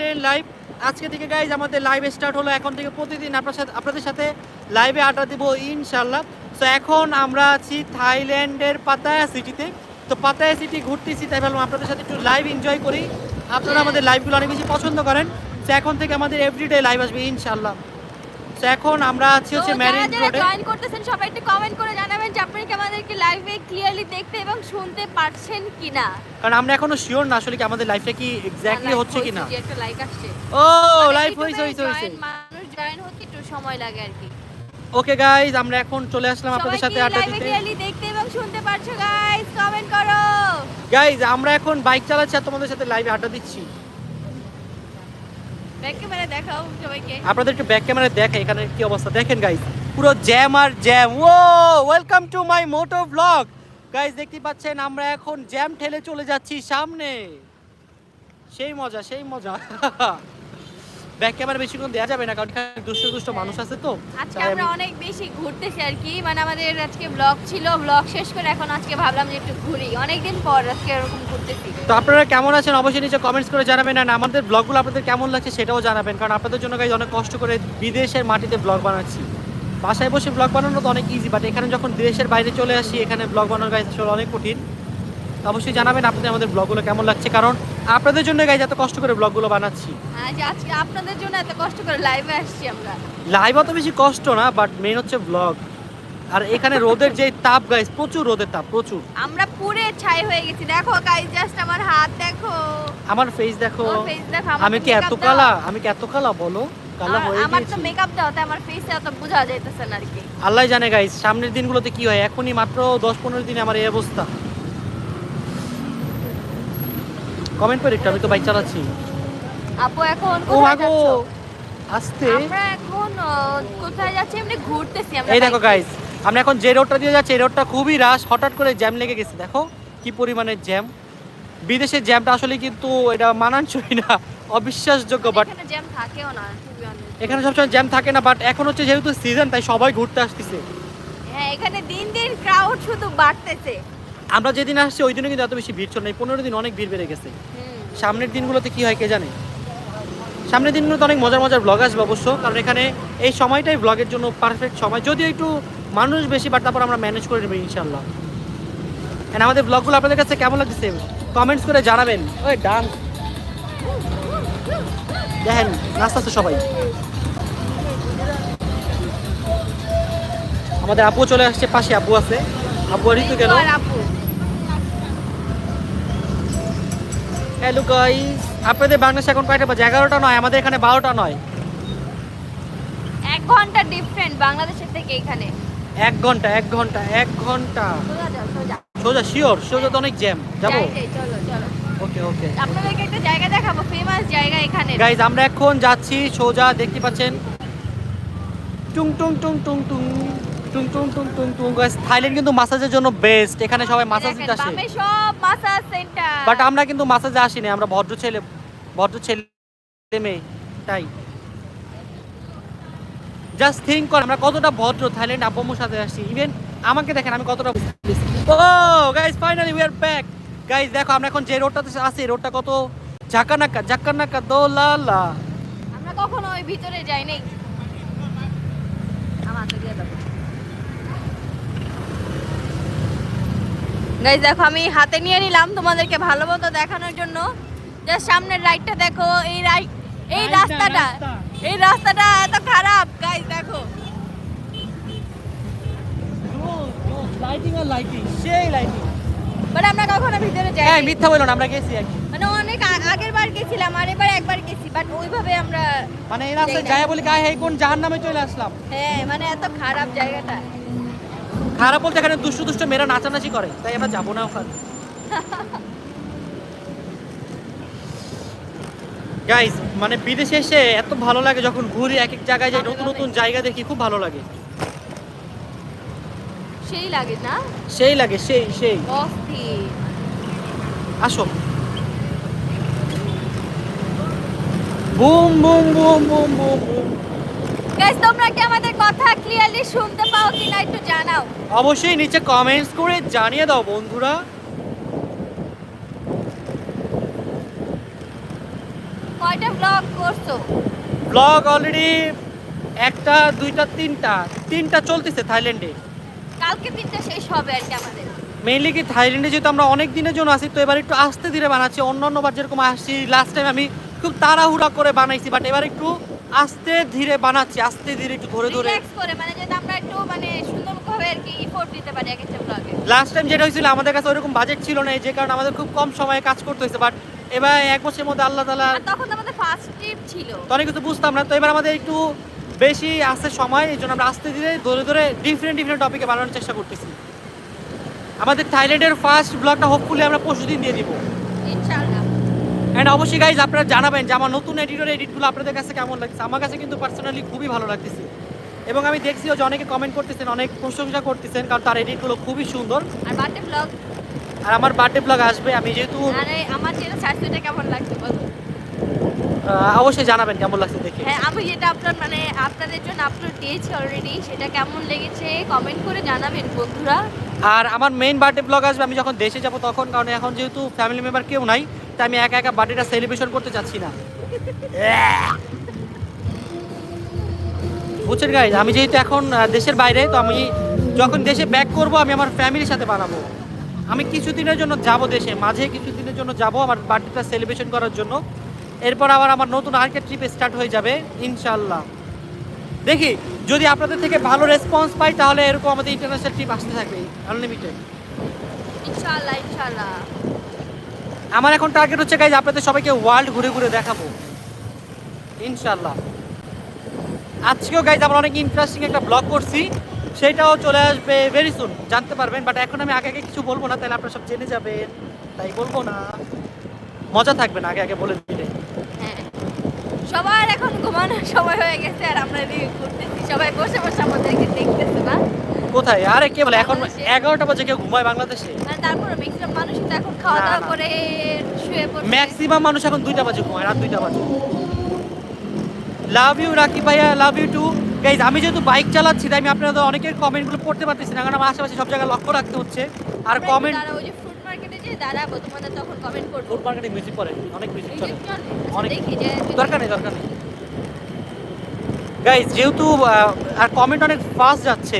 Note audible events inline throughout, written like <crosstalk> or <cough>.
Live আজকে থেকে guys আমাদের লাইভ স্টার্ট হলো। এখন থেকে প্রতিদিন আপনার সাথে আপনাদের সাথে লাইভে আড্ডা দেবো ইনশাল্লাহ তো এখন আমরা আছি থাইল্যান্ডের পাতায়া সিটিতে তো পাতায়া সিটি ঘুরতেছি, তাই ভাবলাম আপনাদের সাথে একটু লাইভ এনজয় করি। আপনারা আমাদের লাইভগুলো অনেক বেশি পছন্দ করেন। তো এখন থেকে আমাদের এভরিডে লাইভ আসবে ইনশাল্লাহ তো এখন আমরা আছি হচ্ছে ম্যারিন যারা যারা রোডে জয়েন করতেছেন সবাই একটু কমেন্ট করে জানাবেন যে আপনারা কি আমাদেরকে লাইভে ক্লিয়ারলি দেখতে এবং শুনতে পারছেন কিনা? কারণ আমরা এখনও শিওর না আসলে কি আমাদের লাইফটা কি এক্স্যাক্টলি হচ্ছে কিনা। একটা লাইক আসছে। ও লাইভ হয়েছে হয়েছে মানুষ জয়েন হতে একটু সময় লাগে আর কি। ওকে গাইজ আমরা এখন চলে আসলাম আপনাদের সাথে আড্ডা লাইভে দিতে। ক্লিয়ারলি দেখতে এবং শুনতে পারছ গাইস কমেন্ট করো। গাইজ আমরা এখন বাইক চালাচ্ছি আর তোমাদের সাথে লাইভে আড্ডা দিচ্ছি। ব্যাক ক্যামেরা দেখাও আপনাদের একটু ব্যাক ক্যামেরা দেখে এখানে কি অবস্থা। দেখেন গাইজ পুরো জ্যাম আর jam O welcome to my moto vlog guys দেখতে পাচ্ছেন, আমরা এখন জ্যাম ঠেলে চলে যাচ্ছি সামনে। সেই মজা সেই মজা। <laughs> ব্যাক ক্যামেরা বেশিক্ষণ দেওয়া যাবে না কারণ এখানে দুষ্ট দুষ্ট মানুষ আছে তো। আজকে আমরা অনেক বেশি ঘুরতেছি আর কি। মানে আমাদের আজকে ব্লগ ছিল ব্লগ শেষ করে এখন আজকে ভাবলাম যে একটু ঘুরি। অনেকদিন পর আজকে এরকম ঘুরতেছি। তো আপনারা কেমন আছেন? অবশ্যই নিচে কমেন্টস করে জানাবেন। আর আমাদের ব্লগগুলো আপনাদের কেমন লাগছে সেটাও জানাবেন কারণ আপনাদের জন্য গাইজ অনেক কষ্ট করে বিদেশের মাটিতে ব্লগ বানাচ্ছি। বাসায় বসে ব্লগ বানানো তো অনেক ইজি বাট এখানে যখন দেশের বাইরে চলে আসি এখানে ব্লগ বানানো গাইজ অনেক কঠিন। অবশ্যই জানাবেন আপনাদের আমাদের ব্লগগুলো কেমন লাগছে কারণ আপনাদের জন্য গাইজ এত কষ্ট করে ব্লগগুলো বানাচ্ছি। হ্যাঁ আজকে আপনাদের জন্য এত কষ্ট করে লাইভে আসছি আমরা। লাইভ অত বেশি কষ্ট না বাট মেন হচ্ছে ব্লগ আর এখানে রোদের যে তাপ গাইজ প্রচুর রোদের তাপ প্রচুর। আমরা পুরে ছাই হয়ে গেছি। দেখো গাইস জাস্ট আমার হাত দেখো। আমার ফেস দেখো। আমি কি এত কালা? আমি কি এত কালা? বলো কালা হয়ে আমার তো মেকআপ দেওয়া তাই আমার ফেসে অত বোঝা যাইতেছে না আর কি। আল্লাহ জানে গাইস সামনের দিনগুলোতে কি হয়? এখনই মাত্র দশ পনেরো দিনে আমার এই অবস্থা। কমেন্ট করে একটু আমি তো বাইক চালাচ্ছি। আপু এখন ও মাগো আস্তে। আমরা এখন কোথায় যাচ্ছি? এমনি ঘুরতেছি আমরা এই দেখো। গাইস আমরা এখন যে রোডটা দিয়ে যাচ্ছি এই রোডটা খুবই রাশ হঠাৎ করে জ্যাম লেগে গেছে। দেখো কি পরিমাণের জ্যাম বিদেশের জ্যামটা আসলে কিন্তু এটা মানানসই না অবিশ্বাসযোগ্য বাট এখানে জ্যাম থাকেও না এখানে সবসময় জ্যাম থাকে না বাট এখন হচ্ছে যেহেতু সিজন তাই সবাই ঘুরতে আসতেছে। হ্যাঁ এখানে দিন দিন ক্রাউড শুধু বাড়তেছে। আমরা যেদিন আসছি ওই দিনে কিন্তু এত বেশি ভিড় ছিল না। পনেরো দিন অনেক ভিড় বেড়ে গেছে। সামনের দিনগুলোতে কি হয় কে জানে? সামনের দিনগুলোতে অনেক মজার মজার ব্লগ আসবে অবশ্য কারণ এখানে এই সময়টাই ব্লগের জন্য পারফেক্ট সময়। যদিও একটু মানুষ বেশি বাট তারপর আমরা ম্যানেজ করে নেব ইনশাল্লাহ And আমাদের ব্লগগুলো আপনাদের কাছে কেমন লাগছে কমেন্টস করে জানাবেন। ওই ডান। দেখেন নাস্তা তো সবাই। আমাদের আপু চলে আসছে পাশে আপু আছে। আপু আর ঋতু গেল আর আপু হ্যালো গাইস আপনাদের বাংলাদেশ এখন কয়টা বাজে? এগারোটা নয় আমাদের এখানে বারোটা নয়। এক ঘণ্টা ডিফারেন্ট বাংলাদেশের থেকে এখানে। এক ঘণ্টা এক ঘণ্টা এক ঘণ্টা। সোজা শিওর সোজা। তো অনেক জ্যাম যাব? চলো চলো। ওকে ওকে। আপনাদেরকে একটা জায়গা দেখাবো ফেমাস জায়গা এখানে। গাইজ আমরা এখন যাচ্ছি সোজা দেখতে পাচ্ছেন? টুং টুং টুং টুং টুং। টুং টুং টুং টুং টুং। গাইজ থাইল্যান্ড কিন্তু মাসাজের জন্য বেস্ট এখানে সবাই মাসাজ দেখেন, আসে। বামে সব মাসাজ সেন্টার বাট আমরা কিন্তু মাসাজে আসিনি আমরা ভদ্র ছেলে ভদ্র ছেলে মেয়ে তাই। জাস্ট থিঙ্ক কর আমরা কতটা ভদ্র থাইল্যান্ড আব্বুর সাথে আসছি। ইভেন আমাকে দেখেন আমি কতটা ও guys finally we are back guys দেখো আমরা এখন যে রোডটাতে আছি রোডটা কত ঝাঁকানাকা ঝাঁকানাকা দোলালা। আমরা কখনো ওই ভিতরে যাই নাই আমার তো দিয়ে দাও গাইজ দেখো আমি হাতে নিয়ে নিলাম তোমাদেরকে ভালো মতো দেখানোর জন্য। জাস্ট সামনের রাইটটা দেখো এই রাইট এই রাস্তাটা। এই রাস্তাটা এত খারাপ। গাইজ দেখো। লাইটিং আর লাইটিং সেই লাইটিং বাট আমরা কখনো ভিতরে যাই হ্যাঁ মিথ্যা আমরা গেছি আর মানে অনেক আগের বার গেছিলাম আর এবার একবার গেছি বাট ওইভাবে আমরা মানে এই রাস্তায়। যায় বলি গায়ে কোন চলে আসলাম? হ্যাঁ মানে এত খারাপ জায়গাটা। খারাপ বলতে এখানে দুষ্টু দুষ্টু মেয়েরা নাচানাচি করে তাই আমরা যাব না ওখানে। গাইস মানে বিদেশে এসে এত ভালো লাগে যখন ঘুরি এক এক জায়গায় যাই নতুন নতুন জায়গা দেখি খুব ভালো লাগে। সেই লাগে না? সেই লাগে সেই সেই। আসো। Boom boom boom boom boom boom. Guys তোমরা কি আমাদের কথা ক্লিয়ারলি শুনতে পাও কিনা একটু জানাও। অবশ্যই নিচে কমেন্টস করে জানিয়ে দাও বন্ধুরা। কয়টা ব্লগ করছ? ব্লগ অলরেডি একটা দুইটা তিনটা। তিনটা চলতেছে থাইল্যান্ডে। কালকে তিনটা শেষ হবে আর কি আমাদের। মেইনলি কি থাইল্যান্ডে যেহেতু আমরা অনেক দিনের জন্য আসি তো এবার একটু আস্তে ধীরে বানাচ্ছি। অন্যান্য বার যেরকম আসছি লাস্ট টাইম আমি খুব তাড়াহুড়া করে বানাইছি বাট এবার একটু আস্তে ধীরে বানাচ্ছি আস্তে ধীরে একটু ধরে ধরে। রিল্যাক্স করে মানে যাতে আমরা একটু মানে সুন্দরভাবে আর কি ইফোর্ট দিতে পারি এক একটা ব্লগে লাস্ট টাইম যেটা হয়েছিল আমাদের কাছে ওরকম বাজেট ছিল না যে কারণে আমাদের খুব কম সময়ে কাজ করতে হয়েছে বাট এবার এক বছরের মধ্যে আল্লাহ তালা আর তখন আমাদের ফার্স্ট ট্রিপ ছিল। তো অনেক কিছু বুঝতাম না তো এবার আমাদের একটু বেশি আসছে সময় এই জন্য আমরা আস্তে ধীরে ধরে ধরে ডিফারেন্ট ডিফারেন্ট টপিকে বানানোর চেষ্টা করতেছি। আমাদের থাইল্যান্ডের ফার্স্ট ব্লগটা হোপফুলি আমরা পরশু দিন দিয়ে দিব। ইনশাআল্লাহ। অ্যান্ড অবশ্যই গাইজ আপনারা জানাবেন যে আমার নতুন এডিটর এডিটগুলো আপনাদের কাছে কেমন লাগছে। আমার কাছে কিন্তু পার্সোনালি খুবই ভালো লাগতেছে। এবং আমি দেখছিও যে অনেকে কমেন্ট করতেছেন অনেক প্রশংসা করতেছেন কারণ তার এডিটগুলো খুবই সুন্দর। আর বার্থডে ব্লগ আর আমার বার্থডে ব্লগ আসবে আমি যেহেতু আরে আমার যেটা সার্চটা কেমন লাগছে বলো? অবশ্যই জানাবেন কেমন লাগছে দেখে। হ্যাঁ আমি যেটা আপনার মানে আপনাদের জন্য আপলোড দিয়েছি অলরেডি সেটা কেমন লেগেছে কমেন্ট করে জানাবেন বন্ধুরা। আর আমার মেইন বার্থডে ব্লগ আসবে আমি যখন দেশে যাব তখন কারণ এখন যেহেতু ফ্যামিলি মেম্বার কেউ নাই তাই আমি একা একা বার্থডেটা সেলিব্রেশন করতে চাচ্ছি না। বুঝছেন গাইজ আমি যেহেতু এখন দেশের বাইরে, তো আমি যখন দেশে ব্যাক করব, আমি আমার ফ্যামিলির সাথে বানাবো। আমি কিছুদিনের জন্য যাব দেশে, মাঝে কিছুদিনের জন্য যাব আমার বার্থডেটা সেলিব্রেশন করার জন্য। এরপর আবার আমার নতুন আরেকটা ট্রিপ স্টার্ট হয়ে যাবে ইনশাল্লাহ দেখি, যদি আপনাদের থেকে ভালো রেসপন্স পাই, তাহলে এরকম আমাদের ইন্টারন্যাশনাল ট্রিপ আসতে থাকবে আনলিমিটেড ইনশাআল্লাহ ইনশাআল্লাহ। আমার এখন টার্গেট হচ্ছে গাইজ আপনাদের সবাইকে ওয়ার্ল্ড ঘুরে ঘুরে দেখাবো। ইনশাল্লাহ আজকেও গাইজ আমরা অনেক ইন্টারেস্টিং একটা ব্লগ করছি। সেটাও চলে আসবে ভেরি সুন জানতে পারবেন। বাট এখন আমি আগে আগে কিছু বলব না, তাহলে আপনারা সব জেনে যাবেন। তাই বলব না। মজা থাকবে না, আগে আগে বলে দিলে। হ্যাঁ। সবার এখন ঘুমানোর সময় হয়ে গেছে, আর আমরা এদিকে ঘুরতেছি। সবাই বসে বসে আমাদেরকে দেখতেছে না কোথায়? আরে কে বলে এখন। এগারোটা বাজে কেউ ঘুমায় বাংলাদেশে? মানে তারপরে ম্যাক্সিমাম মানুষ তো এখন খাওয়া দাওয়া করে শুয়ে পড়ছে। ম্যাক্সিমাম মানুষ এখন দুইটা বাজে ঘুমায় রাত দুইটা বাজে। লাভ ইউ রাকি ভাইয়া লাভ ইউ টু গাইজ আমি যেহেতু বাইক চালাচ্ছি তাই আমি আপনাদের অনেকের কমেন্টগুলো পড়তে পারতেছি না কারণ আমার আশেপাশে সব জায়গায় লক্ষ্য রাখতে হচ্ছে। আর কমেন্ট দাঁড়াবো, তোমাদের তখন কমেন্ট করব। ফুড মার্কেটে মিউজিক পড়ে অনেক মিউজিক চলে। অনেক- দরকার নেই দরকার নেই। গাইজ যেহেতু আর কমেন্ট অনেক ফাস্ট যাচ্ছে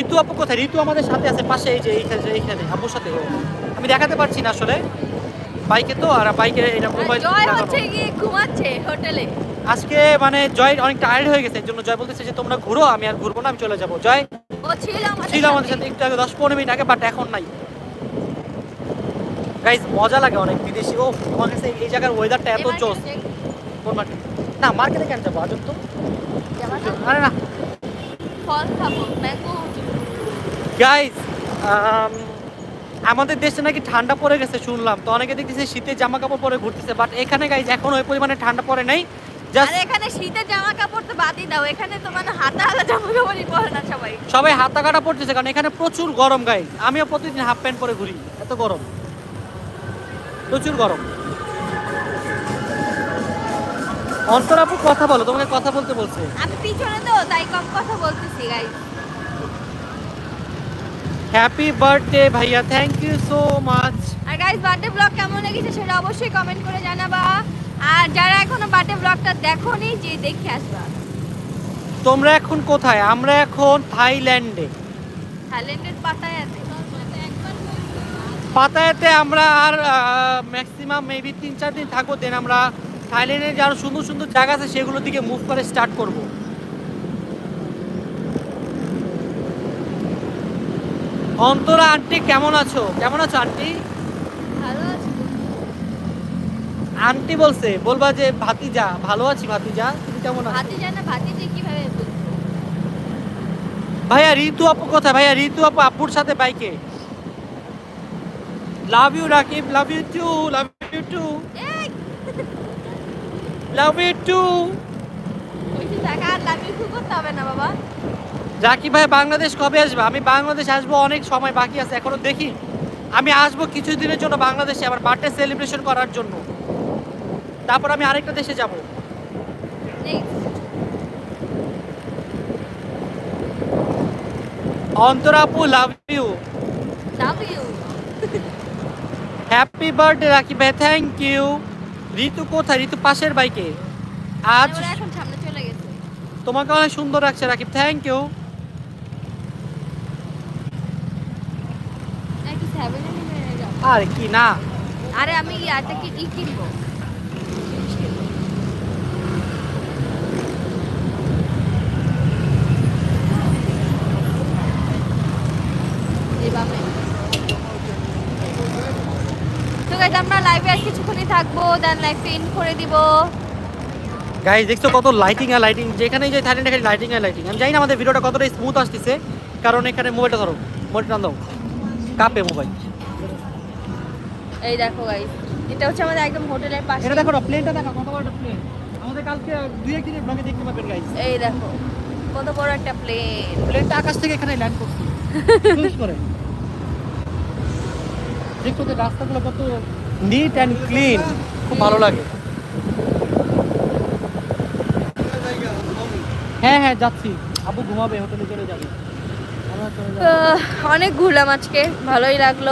ঋতু আপু কোথায়? ঋতু আমাদের সাথে আছে পাশে এই যে এইখানে এইখানে আপুর সাথে। ও। আমি দেখাতে পারছি না আসলে। বাইকে তো আর বাইকে এটা মোবাইল জয় হচ্ছে গিয়ে ঘুমাচ্ছে হোটেলে। আজকে মানে জয় অনেক টায়ার্ড হয়ে গেছে এর জন্য জয় বলতেছে যে তোমরা ঘুরো আমি আর ঘুরবো না আমি চলে যাব। জয়। ও ছিল আমাদের ছিল আমাদের সাথে। একটু আগে দশ পনেরো মিনিট আগে বাট এখন নাই। গাইজ মজা লাগে অনেক বিদেশি। ও তোমার কাছে এই জায়গার ওয়েদারটা এত জোস কোন মার্কেট না মার্কেটে কেন যাব? আজব তো। আরে না। ফল খাব ম্যাঙ্গো গাইজ আমাদের দেশে নাকি ঠান্ডা পড়ে গেছে শুনলাম। তো অনেকে দেখতেছে শীতের জামা কাপড় পরে ঘুরতেছে বাট এখানে গাইজ এখন ওই পরিমাণে ঠান্ডা পড়ে নাই। আর এখানে শীতের জামা কাপড় তো বাদই দাও এখানে তো মানে হাতা হাতা জামা কাপড়ই পরে না সবাই। সবাই হাতা কাটা পড়তেছে কারণ এখানে প্রচুর গরম গাইজ আমিও প্রতিদিন হাফ প্যান্ট পরে ঘুরি এত গরম। প্রচুর গরম। অন্তর আপু কথা বলো তোমাকে কথা বলতে বলছে। আমি পিছনে তো তাই কম কথা বলতেছি গাইস হ্যাপি বার্থডে ভাইয়া থ্যাংক ইউ সো মাচ আর গাইস বার্থডে ব্লগ কেমন লেগেছে সেটা অবশ্যই কমেন্ট করে জানাবা। আর যারা এখনও বার্থডে ব্লগটা দেখোনি যে দেখে আসবা। তোমরা এখন কোথায়? আমরা এখন থাইল্যান্ডে। থাইল্যান্ডের পাতায় আছে। পাতায়াতে আমরা আর ম্যাক্সিমাম মেবি তিন চার দিন থাকব দেন আমরা থাইল্যান্ডের যে আরও সুন্দর সুন্দর জায়গা আছে সেগুলোর দিকে মুভ করে স্টার্ট করব। অন্তরা আন্টি কেমন আছো? কেমন আছো আন্টি? আন্টি বলছে বলবা যে ভাতিজা ভালো আছি ভাতিজা তুমি কেমন আছো? ভাতি জানা ভাতি যে কীভাবে? ভাইয়া ঋতু আপু কোথায়? ভাইয়া ঋতু আপু আপুর সাথে বাইকে। Love you Rakib love you too love you too এই, লাভ ইউ টু রাকিব ভাই বাংলাদেশ কবে আসবে? আমি বাংলাদেশ আসব অনেক সময় বাকি আছে এখনও দেখি। আমি আসব কিছু দিনের জন্য বাংলাদেশে আমার বার্থডে সেলিব্রেশন করার জন্য। তারপর আমি আরেকটা দেশে যাব। অন্তরাপু love you love you happy birthday Rakib ভাই থ্যাংক ইউ ঋতু কোথায়? ঋতু পাশের বাইকে। আজ এখন সামনে চলে গেছে। তোমাকে অনেক সুন্দর লাগছে রাকিব। থ্যাংক ইউ আর কি না। আরে আমি ইয়াতে কি কিনবো জিনিস কিনবো। এই বামে। তো guys, আমরা লাইভে আর কিছুক্ষণই থাকব দেন লাইভ ইন করে দিব। গাইজ দেখছ কত লাইটিং আর লাইটিং যেখানেই যাই থাইল্যান্ডে খালি লাইটিং আর লাইটিং আমি জানি না আমাদের ভিডিওটা কতটা স্মুথ আসতেছে কারণ এখানে মোবাইলটা ধরো মোবাইলটা টান দাও। কাপে মোবাইল এই দেখো গাইস এটা হচ্ছে আমাদের একদম হোটেলের পাশে। এটা দেখো প্লেনটা দেখো কত বড় প্লেন আমাদের কালকে দুই একদিনের ব্লগে দেখতে পাবেন গাইজ এই দেখো কত বড় একটা প্লেন প্লেনটা আকাশ থেকে এখানে ল্যান্ড করছে। <laughs> করে। দেখো তো রাস্তাগুলো কত নিট অ্যান্ড ক্লিন খুব ভালো লাগে। হ্যাঁ হ্যাঁ যাচ্ছি। আবু ঘুমাবে হোটেলে চলে যাবে। অনেক ঘুরলাম আজকে ভালোই লাগল।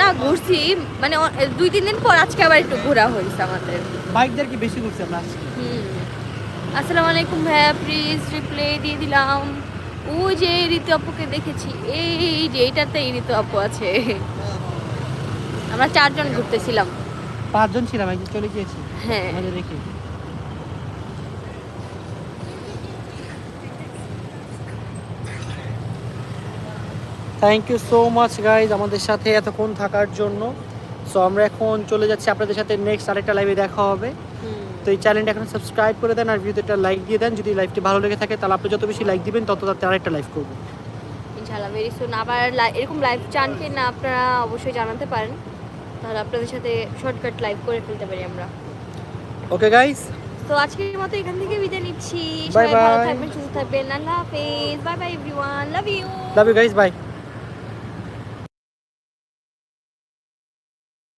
না ঘুরছি মানে দুই তিন দিন পর আজকে আবার একটু ঘোরা হয়েছে আমাদের। বাইকদের কি বেশি ঘুরছে আমরা? আসসালামু আলাইকুম ভাইয়া প্লিজ রিপ্লে দিয়ে দিলাম। ও যে ঋতু আপুকে দেখেছি এই যে এইটাতে ঋতু আপু আছে। আমরা চারজন ঘুরতেছিলাম। পাঁচজন ছিলাম একদিন চলে গিয়েছি। হ্যাঁ। আমাদের রেখে thank you so much guys আমাদের সাথে এতক্ষণ থাকার জন্য। সো আমরা এখন চলে যাচ্ছি আপনাদের সাথে নেক্সট আরেকটা লাইভে দেখা হবে। তো এই চ্যানেলটা এখন সাবস্ক্রাইব করে দেন আর ভিডিওতে একটা লাইক দিয়ে দেন। যদি লাইভটি ভালো লেগে থাকে তাহলে আপনি যত বেশি লাইক দিবেন তত তাড়াতাড়ি আরেকটা লাইভ করব ইনশাআল্লাহ ভেরি সুন আবার এরকম লাইভ চান কি না আপনারা অবশ্যই জানাতে পারেন। তাহলে আপনাদের সাথে শর্টকাট লাইভ করে ফেলতে পারি আমরা। ওকে গাইস তো আজকের মতো এখান থেকে বিদায় নিচ্ছি। সবাই ভালো থাকবেন সুস্থ থাকবেন। আল্লাহ হাফেজ। Bye bye everyone love you love you guys bye